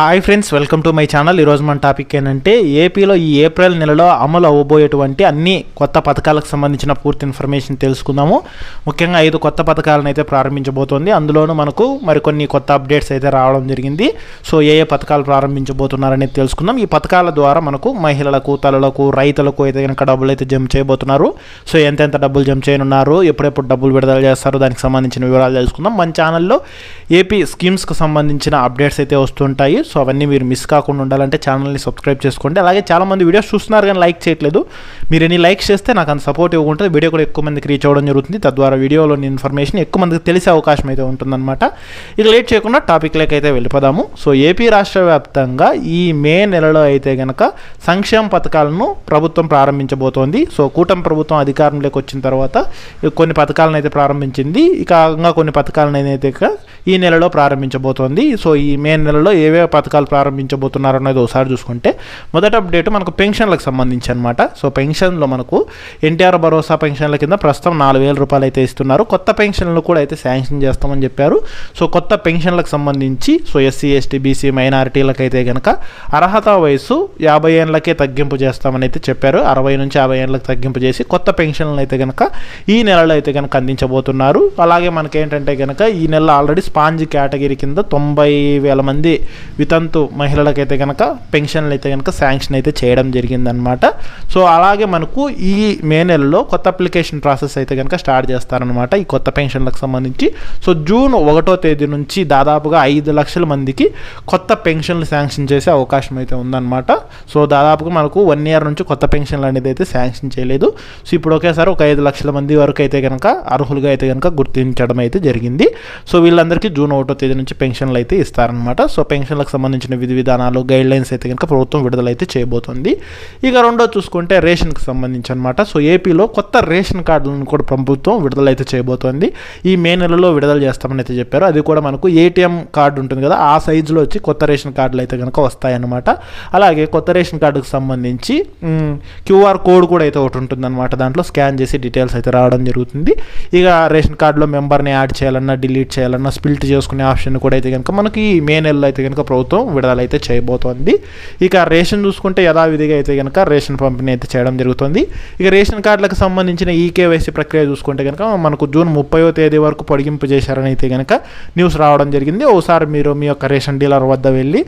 Hi friends welcome to my channel ఈరోజు మన topic ఏంటంటే ఏపీలో ఈ ఏప్రిల్ నెలలో అమలు అవ్వబోయేటువంటి అన్ని కొత్త పథకాలకు సంబంధించిన పూర్తి ఇన్ఫర్మేషన్ తెలుసుకుందాము. ముఖ్యంగా ఐదు కొత్త పథకాలను అయితే ప్రారంభించబోతోంది. అందులోనూ మనకు మరికొన్ని కొత్త అప్డేట్స్ అయితే రావడం జరిగింది. సో ఏ ఏ పథకాలు ప్రారంభించబోతున్నారనేది తెలుసుకుందాం. ఈ పథకాల ద్వారా మనకు మహిళలకు తలలకు రైతులకు అయితే కనుక డబ్బులు అయితే జమ చేయబోతున్నారు. సో ఎంతెంత డబ్బులు జమ చేయనున్నారు ఎప్పుడెప్పుడు డబ్బులు విడుదల చేస్తారు దానికి సంబంధించిన వివరాలు తెలుసుకుందాం. మన ఛానల్లో ఏపీ స్కీమ్స్కి సంబంధించిన అప్డేట్స్ అయితే వస్తుంటాయి. సో అవన్నీ మీరు మిస్ కాకుండా ఉండాలంటే ఛానల్ని సబ్స్క్రైబ్ చేసుకోండి. అలాగే చాలామంది వీడియోస్ చూస్తున్నారు కానీ లైక్ చేయట్లేదు. మీరు ఎన్ని లైక్స్ చేస్తే నాకు అంత సపోర్ట్ ఉంటుంది వీడియో కూడా ఎక్కువ మందికి రీచ్ అవ్వడం జరుగుతుంది. తద్వారా వీడియోలోని ఇన్ఫర్మేషన్ ఎక్కువ మందికి తెలిసే అవకాశం అయితే ఉంటుందన్నమాట. ఇక లేట్ చేయకుండా టాపిక్లోకి అయితే వెళ్ళిపోదాము. సో ఏపీ రాష్ట్ర వ్యాప్తంగా ఈ మే నెలలో అయితే కనుక సంక్షేమ పథకాలను ప్రభుత్వం ప్రారంభించబోతోంది. సో కూటమి ప్రభుత్వం అధికారంలోకి వచ్చిన తర్వాత కొన్ని పథకాలను అయితే ప్రారంభించింది. ఇక కొన్ని పథకాలను అయితే ఈ నెలలో ప్రారంభించబోతోంది. సో ఈ మే నెలలో ఏవే పథకాలు ప్రారంభించబోతున్నారు అనేది ఒకసారి చూసుకుంటే మొదటి అప్డేట్ మనకు పెన్షన్లకు సంబంధించి అనమాట సో పెన్షన్లో మనకు ఎన్టీఆర్ భరోసా పెన్షన్ల కింద ప్రస్తుతం నాలుగు వేల రూపాయలు అయితే ఇస్తున్నారు. కొత్త పెన్షన్లు కూడా అయితే శాంక్షన్ చేస్తామని చెప్పారు. సో కొత్త పెన్షన్లకు సంబంధించి సో ఎస్సీ ఎస్టీ బీసీ మైనారిటీలకు అయితే కనుక అర్హత వయసు యాభై ఏళ్ళకే తగ్గింపు చేస్తామని అయితే చెప్పారు. అరవై నుంచి యాభై ఏళ్ళకి తగ్గింపు చేసి కొత్త పెన్షన్లు అయితే కనుక ఈ నెలలో అయితే కనుక అందించబోతున్నారు. అలాగే మనకేంటంటే కనుక ఈ నెల ఆల్రెడీ స్పాంజ్ కేటగిరీ కింద తొంభై వేల మంది వితంతు మహిళలకైతే కనుక పెన్షన్లు అయితే కనుక శాంక్షన్ అయితే చేయడం జరిగిందనమాట సో అలాగే మనకు ఈ మే నెలలో కొత్త అప్లికేషన్ ప్రాసెస్ అయితే కనుక స్టార్ట్ చేస్తారనమాట ఈ కొత్త పెన్షన్లకు సంబంధించి. సో జూన్ ఒకటో తేదీ నుంచి దాదాపుగా ఐదు లక్షల మందికి కొత్త పెన్షన్లు శాంక్షన్ చేసే అవకాశం అయితే ఉందన్నమాట. సో దాదాపుగా మనకు వన్ ఇయర్ నుంచి కొత్త పెన్షన్లు అనేది అయితే శాంక్షన్ చేయలేదు. సో ఇప్పుడు ఒకేసారి ఒక ఐదు లక్షల మంది వరకు అయితే కనుక అర్హులుగా అయితే కనుక గుర్తించడం అయితే జరిగింది. సో వీళ్ళందరికీ జూన్ ఒకటో తేదీ నుంచి పెన్షన్లు అయితే ఇస్తారనమాట సో పెన్షన్లకు సంబంధించిన విధి విధానాలు గైడ్ లైన్స్ అయితే కనుక ప్రభుత్వం విడుదలైతే చేయబోతుంది. ఇక రెండో చూసుకుంటే రేషన్కి సంబంధించి అనమాట సో ఏపీలో కొత్త రేషన్ కార్డులను కూడా ప్రభుత్వం విడుదలైతే చేయబోతోంది. ఈ మే నెలలో విడుదల చేస్తామని అయితే చెప్పారు. అది కూడా మనకు ఏటీఎం కార్డు ఉంటుంది కదా ఆ సైజులో వచ్చి కొత్త రేషన్ కార్డులు అయితే కనుక వస్తాయన్నమాట అలాగే కొత్త రేషన్ కార్డుకు సంబంధించి క్యూఆర్ కోడ్ కూడా అయితే ఒకటి ఉంటుందన్నమాట. దాంట్లో స్కాన్ చేసి డీటెయిల్స్ అయితే రావడం జరుగుతుంది. ఇక రేషన్ కార్డులో మెంబర్ని యాడ్ చేయాలన్నా డిలీట్ చేయాలన్నా స్పిల్ట్ చేసుకునే ఆప్షన్ కూడా అయితే కనుక మనకి ఈ మే నెలలో అయితే కనుక ప్రభుత్వం విడుదలైతే చేయబోతోంది. ఇక రేషన్ చూసుకుంటే యథావిధిగా అయితే కనుక రేషన్ పంపిణీ అయితే చేయడం జరుగుతుంది. ఇక రేషన్ కార్డులకు సంబంధించిన ఈకేవైసీ ప్రక్రియ చూసుకుంటే కనుక మనకు జూన్ ముప్పైవ తేదీ వరకు పొడిగింపు చేశారని అయితే కనుక న్యూస్ రావడం జరిగింది. ఒకసారి మీరు మీ యొక్క రేషన్ డీలర్ వద్ద వెళ్ళి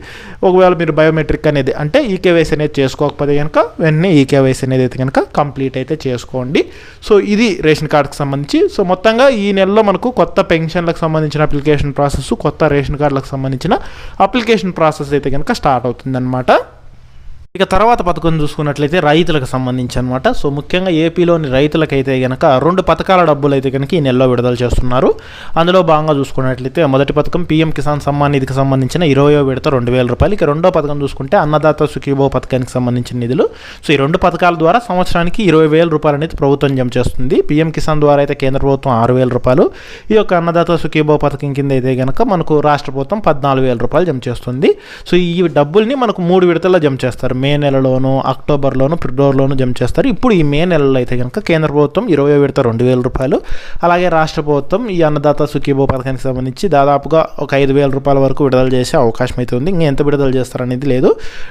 ఒకవేళ మీరు బయోమెట్రిక్ అనేది అంటే ఈకేవైసీ అనేది చేసుకోకపోతే కనుక వెంటనే ఈకేవైసీ అనేది అయితే కనుక కంప్లీట్ అయితే చేసుకోండి. సో ఇది రేషన్ కార్డుకి సంబంధించి. సో మొత్తంగా ఈ నెలలో మనకు కొత్త పెన్షన్లకు సంబంధించిన అప్లికేషన్ ప్రాసెస్ కొత్త రేషన్ కార్డులకు సంబంధించిన అప్లికేషన్ ప్రాసెస్ అయితే కనుక స్టార్ట్ అవుతుందన్నమాట. ఇక తర్వాత పథకం చూసుకున్నట్లయితే రైతులకు సంబంధించి అనమాట సో ముఖ్యంగా ఏపీలోని రైతులకైతే కనుక రెండు పథకాల డబ్బులు అయితే కనుక ఈ నెలలో విడుదల చేస్తున్నారు. అందులో భాగంగా చూసుకున్నట్లయితే మొదటి పథకం పీఎం కిసాన్ సమ్మాన్ నిధికి సంబంధించిన ఇరవై విడత రెండు వేల రూపాయలు. ఇక రెండో పథకం చూసుకుంటే అన్నదాత సుఖీభో పథకానికి సంబంధించిన నిధులు. సో ఈ రెండు పథకాల ద్వారా సంవత్సరానికి ఇరవై వేల రూపాయలు అనేది ప్రభుత్వం జమ చేస్తుంది. పీఎం కిసాన్ ద్వారా అయితే కేంద్ర ప్రభుత్వం ఆరు వేల రూపాయలు. ఈ యొక్క అన్నదాత సుఖీభో పథకం కింద అయితే కనుక మనకు రాష్ట్ర ప్రభుత్వం పద్నాలుగు వేల రూపాయలు జమ చేస్తుంది. సో ఈ డబ్బుల్ని మనకు మూడు విడతల్లో జమ చేస్తారు. మే నెలలోనూ అక్టోబర్లోను ఫిబ్రవరిలోనూ జమ చేస్తారు. ఇప్పుడు ఈ మే నెలలో అయితే కనుక కేంద్ర ప్రభుత్వం ఇరవై విడత రెండు వేల రూపాయలు అలాగే రాష్ట్ర ప్రభుత్వం ఈ అన్నదాత సుఖీభో పథకానికి సంబంధించి దాదాపుగా ఒక ఐదు వేల రూపాయల వరకు విడుదల చేసే అవకాశం అయితే ఉంది. ఇంకా ఎంత విడుదల చేస్తారనేది లేదు.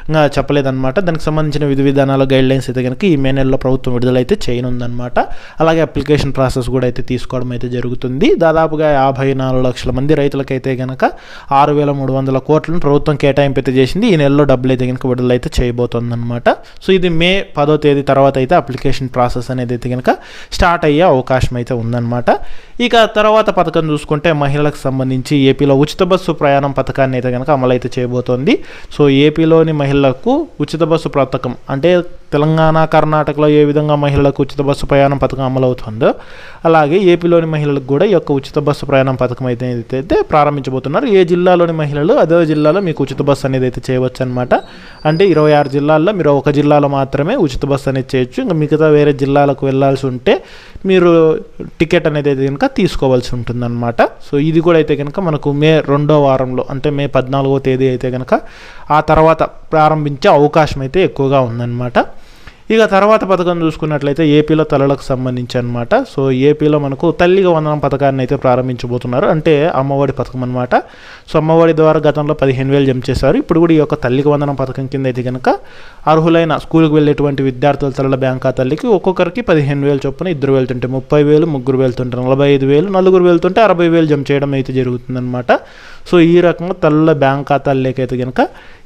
ఇంకా చెప్పలేదన్నమాట. దానికి సంబంధించిన విధి విధానాలు గైడ్ లైన్స్ అయితే కనుక ఈ మే నెలలో ప్రభుత్వం విడుదలైతే చేయనుందన్నమాట. అలాగే అప్లికేషన్ ప్రాసెస్ కూడా అయితే తీసుకోవడం అయితే జరుగుతుంది. దాదాపుగా యాభై నాలుగు లక్షల మంది రైతులకైతే కనుక ఆరు వేల మూడు వందల కోట్లను ప్రభుత్వం కేటాయింపు అయితే చేసింది. ఈ నెలలో డబ్బులు అయితే కనుక విడుదలైతే చేయబోతుందన్నమాట సో ఇది మే పదో తేదీ తర్వాత అయితే అప్లికేషన్ ప్రాసెస్ అనేది అయితే కనుక స్టార్ట్ అయ్యే అవకాశం అయితే ఉందన్నమాట. ఇక తర్వాత పథకం చూసుకుంటే మహిళలకు సంబంధించి ఏపీలో ఉచిత బస్సు ప్రయాణం పథకాన్ని అయితే కనుక అమలైతే చేయబోతోంది. సో ఏపీలోని మహిళలకు ఉచిత బస్సు పథకం అంటే తెలంగాణ కర్ణాటకలో ఏ విధంగా మహిళలకు ఉచిత బస్సు ప్రయాణం పథకం అమలవుతుందో అలాగే ఏపీలోని మహిళలకు కూడా ఈ యొక్క ఉచిత బస్సు ప్రయాణం పథకం అయితే అయితే ప్రారంభించబోతున్నారు. ఏ జిల్లాలోని మహిళలు అదే జిల్లాలో మీకు ఉచిత బస్సు అనేది అయితే చేయవచ్చు అనమాట అంటే ఇరవై ఆరు జిల్లాల్లో మీరు ఒక జిల్లాలో మాత్రమే ఉచిత బస్సు అనేది చేయొచ్చు. ఇంకా మిగతా వేరే జిల్లాలకు వెళ్ళాల్సి ఉంటే మీరు టికెట్ అనేది అయితే కనుక తీసుకోవాల్సి ఉంటుందన్నమాట. సో ఇది కూడా అయితే కనుక మనకు మే రెండో వారంలో అంటే మే పద్నాలుగో తేదీ అయితే కనుక ఆ తర్వాత ప్రారంభించే అవకాశం అయితే ఎక్కువగా ఉందన్నమాట. ఇక తర్వాత పథకం చూసుకున్నట్లయితే ఏపీలో తలలకు సంబంధించి అనమాట సో ఏపీలో మనకు తల్లిగా వందనం పథకాన్ని అయితే ప్రారంభించబోతున్నారు. అంటే అమ్మఒడి పథకం అనమాట సో అమ్మఒడి ద్వారా గతంలో పదిహేను వేలు జమ చేశారు. ఇప్పుడు కూడా ఈ యొక్క తల్లికి వందనం పథకం కింద అయితే కనుక అర్హులైన స్కూల్కి వెళ్ళేటువంటి విద్యార్థుల తల్లుల బ్యాంక్ ఖాతాలకి ఒక్కొక్కరికి పదిహేను వేలు చొప్పున ఇద్దరు వెళ్తుంటే ముప్పై వేలు ముగ్గురు వెళ్తుంటే నలభై ఐదు వేలు నలుగురు వెళ్తుంటే అరవై వేలు జమ చేయడం అయితే జరుగుతుందన్నమాట. సో ఈ రకంగా తల్లుల బ్యాంక్ ఖాతాలకైతే కనుక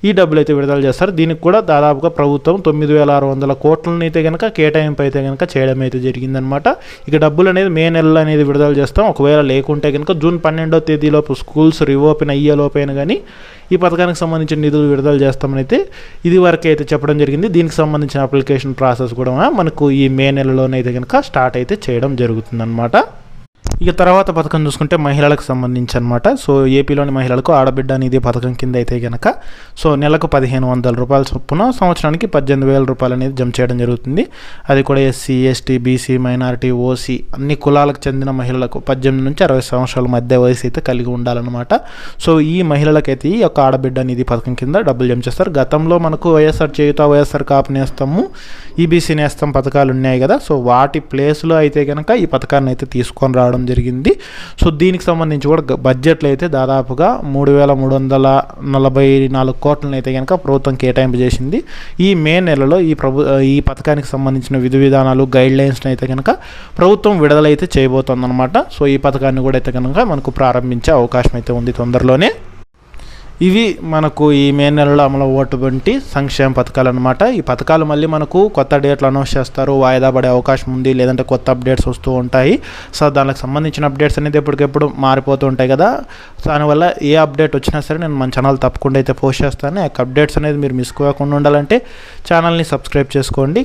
ఈ డబ్బులు అయితే విడుదల చేస్తారు. దీనికి కూడా దాదాపుగా ప్రభుత్వం తొమ్మిది వేల ఆరు వందల కోట్లను అయితే కనుక కేటాయింపు అయితే కనుక చేయడం అయితే జరిగిందనమాట ఇక డబ్బులు అనేది మే నెలలో అనేది విడుదల చేస్తాం. ఒకవేళ లేకుంటే కనుక జూన్ పన్నెండో తేదీలోపు స్కూల్స్ రీఓపెన్ అయ్యేలోపైన కానీ ఈ పథకానికి సంబంధించిన నిధులు విడుదల చేస్తామని అయితే ఇది వరకు అయితే చెప్పడం జరిగింది. దీనికి సంబంధించిన అప్లికేషన్ ప్రాసెస్ కూడా మనకు ఈ మే నెలలోనైతే కనుక స్టార్ట్ అయితే చేయడం జరుగుతుందన్నమాట. ఇక తర్వాత పథకం చూసుకుంటే మహిళలకు సంబంధించి అనమాట సో ఏపీలోని మహిళలకు ఆడబిడ్డ నిధి పథకం కింద అయితే కనుక సో నెలకు పదిహేను వందల రూపాయల చొప్పున సంవత్సరానికి పద్దెనిమిది వేల రూపాయలు అనేది జమ చేయడం జరుగుతుంది. అది కూడా SC ST BC minority OC అన్ని కులాలకు చెందిన మహిళలకు పద్దెనిమిది నుంచి అరవై సంవత్సరాల మధ్య వయసు అయితే కలిగి ఉండాలన్నమాట. సో ఈ మహిళలకైతే ఈ యొక్క ఆడబిడ్డ నిధి పథకం కింద డబ్బులు జమ చేస్తారు. గతంలో మనకు వైఎస్ఆర్ చేయుత వైఎస్ఆర్ కాపు నేస్తాము ఈబీసీ నేస్తం పథకాలు ఉన్నాయి కదా. సో వాటి ప్లేస్లో అయితే కనుక ఈ పథకాన్ని అయితే తీసుకొని రావడం జరిగింది. సో దీనికి సంబంధించి కూడా బడ్జెట్లు బడ్జెట్లో అయితే దాదాపుగా మూడు వేల మూడు వందల నలభై నాలుగు కోట్లను అయితే కనుక ప్రభుత్వం కేటాయింపు చేసింది. ఈ మే నెలలో ఈ ప్రభు ఈ పథకానికి సంబంధించిన విధి విధానాలు గైడ్ లైన్స్ని అయితే కనుక ప్రభుత్వం విడుదలైతే చేయబోతోందనమాట సో ఈ పథకాన్ని కూడా అయితే కనుక మనకు ప్రారంభించే అవకాశం అయితే ఉంది తొందరలోనే. ఇవి మనకు ఈ మే నెలలో అమలు అవ్వటువంటి సంక్షేమ పథకాలు అనమాట ఈ పథకాలు మళ్ళీ మనకు కొత్త డేట్లు అనౌన్స్ చేస్తారు వాయిదా పడే అవకాశం ఉంది లేదంటే కొత్త అప్డేట్స్ వస్తూ ఉంటాయి. సో దానికి సంబంధించిన అప్డేట్స్ అనేది ఎప్పటికెప్పుడు మారిపోతూ ఉంటాయి కదా. దానివల్ల ఏ అప్డేట్ వచ్చినా సరే నేను మన ఛానల్ తప్పకుండా అయితే పోస్ట్ చేస్తాను. ఆ అప్డేట్స్ అనేది మీరు మిస్ కాకుండా ఉండాలంటే ఛానల్ని సబ్స్క్రైబ్ చేసుకోండి.